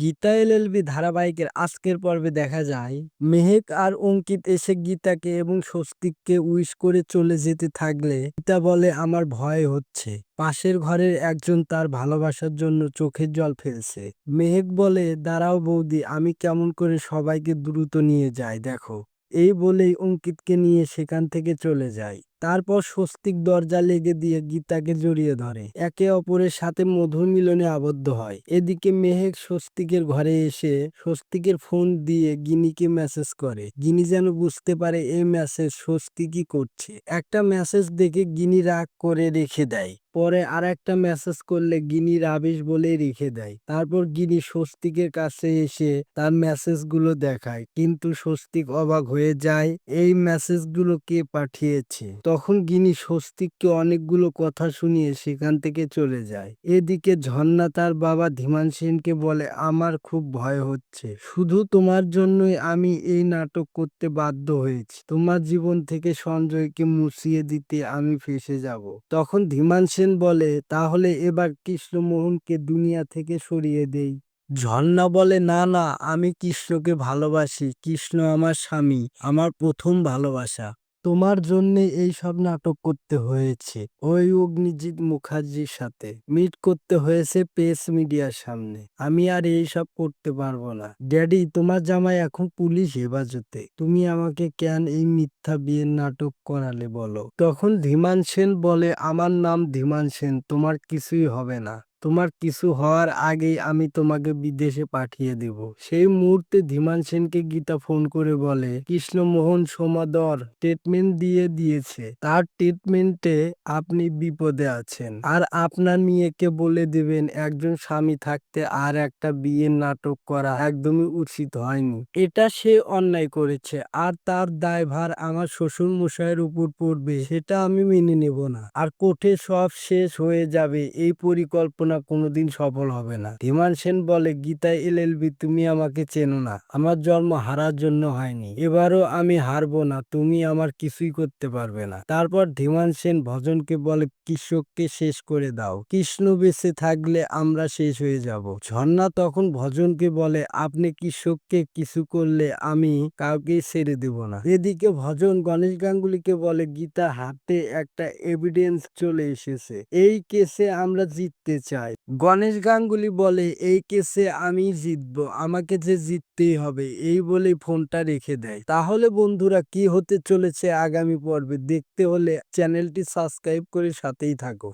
Gita LLB ধারাবাহিকের আজকের পর্বে দেখা যায়, মেহেক আর অঙ্কিত এসে গীতাকে এবং স্বস্তিককে উইশ করে চলে যেতে থাকলে গীতা বলে, আমার ভয় হচ্ছে। পাশের ঘরের একজন তার ভালোবাসার জন্য চোখের জল ফেলছে। মেহেক বলে, দাঁড়াও বৌদি, আমি কেমন করে সবাইকে দ্রুত নিয়ে যাই, দেখো। এই বলেই অঙ্কিতকে নিয়ে সেখান থেকে চলে যায়। তারপর স্বস্তিক দরজা লেগে দিয়ে গীতাকে জড়িয়ে ধরে। একে অপরের সাথে মধুর মিলনে আবদ্ধ হয়। এদিকে মেহেক স্বস্তিকের ঘরে এসে স্বস্তিকের ফোন দিয়ে গিনিকে মেসেজ করে। গিনি যেন বুঝতে পারে এই মেসেজ স্বস্তিকই করছে। একটা মেসেজ দেখে গিনি রাগ করে রেখে দেয়। পরে আর একটা মেসেজ করলে গিনি রাবিশ বলে রেখে দেয়। তারপর গিনি স্বস্তিকের কাছে এসে তার মেসেজগুলো দেখায়। কিন্তু স্বস্তিক অবাক হয়ে যায়, এই মেসেজগুলো কে পাঠিয়েছে? তখন গিনি স্বস্তিককে অনেকগুলো কথা শুনিয়ে সেখান থেকে চলে যায়। এদিকে ঝর্ণা তার বাবা ধীমান সেনকে বলে, আমার খুব ভয় হচ্ছে। শুধু তোমার জন্যই আমি এই নাটক করতে বাধ্য হয়েছি। তোমার জীবন থেকে সঞ্জয়কে মুছিয়ে দিতে আমি ফেসে যাব। তখন ধীমান সেন বলে, তাহলে এবার কৃষ্ণমোহনকে দুনিয়া থেকে সরিয়ে দেই। ঝর্ণা বলে, না না, আমি কৃষ্ণকে ভালোবাসি। কৃষ্ণ আমার স্বামী, আমার প্রথম ভালোবাসা। তোমার জন্য এই সব নাটক করতে হয়েছে। ওই অগ্নিজিৎ মুখার্জির সাথে। মিট করতে হয়েছে প্রেস মিডিয়ার সামনে। আমি আর এই সব করতে পারব না। ড্যাডি, তোমার জামাই এখন পুলিশ হেফাজতে। তুমি আমাকে কেন এই মিথ্যা বিয়ের নাটক করালে বলো? তখন ধীমান সেন বলে, আমার নাম ধীমান সেন, তোমার কিছুই হবে না। তোমার কিছু হওয়ার আগেই আমি তোমাকে বিদেশে পাঠিয়ে দেব। সেই মুহূর্তে ধীমান সেনকে গীতা ফোন করে বলে, কৃষ্ণমোহন সোমাদর স্টেটমেন্ট দিয়ে দিয়েছে। তার ট্রিটমেন্টে আপনি বিপদে আছেন। আর আপনার মেয়েকে বলে দেবেন, একজন স্বামী থাকতে আর একটা বিয়ের নাটক করা একদমই উচিত হয়নি। এটা সে অন্যায় করেছে। আর তার দায়ভার আমার শ্বশুর মশাইয়ের উপর পড়বে। সেটা আমি মেনে নেব না। আর কোঠে সব শেষ হয়ে যাবে। এই পরিকল্পনা কোনোদিন সফল হবে না। ধীমান সেন বলে, গীতা এলএলবি তুমি আমাকে চেনো না। আমার জন্ম হারার জন্য হয়নি। এবারও আমি হারবো না। তুমি আমার কিছুই করতে পারবে না। তারপর ধীমান সেন ভজনকে বলে, কৃষককে শেষ করে দাও। কৃষ্ণ বেঁচে থাকলে আমরা শেষ হয়ে যাব। ঝর্ণা তখন ভজনকে বলে, আপনি কৃষককে কিছু করলে আমি কাউকে ছেড়ে দেব না। এদিকে ভজন গণেশ গাঙ্গুলিকে বলে, গীতা হাতে একটা এভিডেন্স চলে এসেছে। এই কেসে আমরা জিততে চাই। গণেশ গাঙ্গুলি বলে, এই কেসে আমি জিতব, আমাকে যে জিততেই হবে, এই বলেই ফোনটা রেখে দেয়। তাহলে বন্ধুরা, কি হতে চলেছে আগামী পর্বে, দেখতে হলে চ্যানেলটি সাবস্ক্রাইব করে সাথেই থাকো।